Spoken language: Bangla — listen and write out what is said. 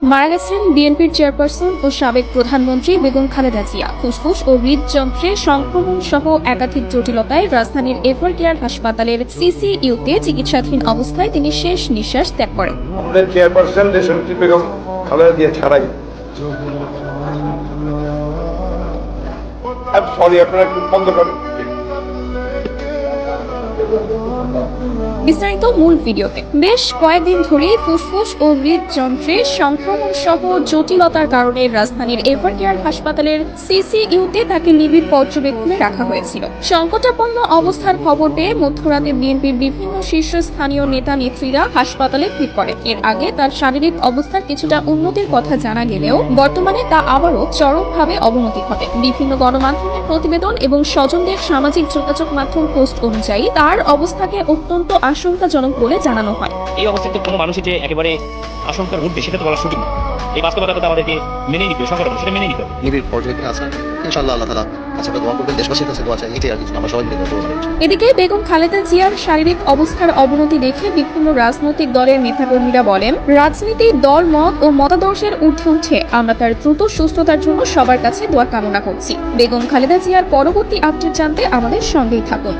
মারা গেছেন বিএনপির চেয়ারপারসন ও সাবেক প্রধানমন্ত্রী বেগম খালেদা জিয়া, ফুসফুস ও হৃদযন্ত্রে সংক্রমণ সহ একাধিক জটিলতায় রাজধানীর এভার কেয়ার হাসপাতালের সিসিইউতে চিকিৎসাধীন অবস্থায় তিনি শেষ নিঃশ্বাস ত্যাগ করেন। আপনারা একটু বন্ধ করেন। বিস্তারিত মূল ভিডিওতে। বেশ কয়েকদিন ধরেই ফুসফুস ও হৃদযন্ত্রে সংক্রমণ সহ জটিলতার কারণে রাজধানীর এভার কেয়ার হাসপাতালের সিসিইউতে তাকে নিবিড় পর্যবেক্ষণে রাখা হয়েছিল। সংকটাপন্ন অবস্থার খবর পেয়ে মধ্যরাতে বিএনপির বিভিন্ন শীর্ষস্থানীয় নেতা নেত্রীরা হাসপাতালে ভিড় করেন এর আগে তার শারীরিক অবস্থার কিছুটা উন্নতির কথা জানা গেলেও বর্তমানে তা আবারও চরমভাবে অবনতি ঘটে। বিভিন্ন গণমাধ্যমের প্রতিবেদন এবং স্বজনদের সামাজিক যোগাযোগ মাধ্যম পোস্ট অনুযায়ী তার অবস্থাকে অত্যন্ত আশঙ্কাজনক বলে জানানো হয়। এই অবস্থাতে কোনো মানুষই যে একেবারে আশঙ্কার উঠবে সেটা তো বলা সঠিক না এই বাস্তবতা তো আমাদেরকে মেনে নিতে হবে সংকট সেটা মেনে নিতে হবে। নিবিড় পর্যবেক্ষণ আছে ইনশাআল্লাহ আল্লাহ তালা কাছে দোয়া করবেন দেশবাসীর কাছে দোয়া চাই এটাই আর কিছু না। আমরা সবাই মিলে এদিকে বেগম খালেদা জিয়ার শারীরিক অবস্থার অবনতি দেখে বিভিন্ন রাজনৈতিক দলের নেতাকর্মীরা বলেন রাজনীতির দল মত ও মতাদর্শের ঊর্ধ্বে উঠে আমরা তার দ্রুত সুস্থতার জন্য সবার কাছে দোয়া কামনা করছি। বেগম খালেদা জিয়ার পরবর্তী আপডেট জানতে আমাদের সঙ্গেই থাকুন।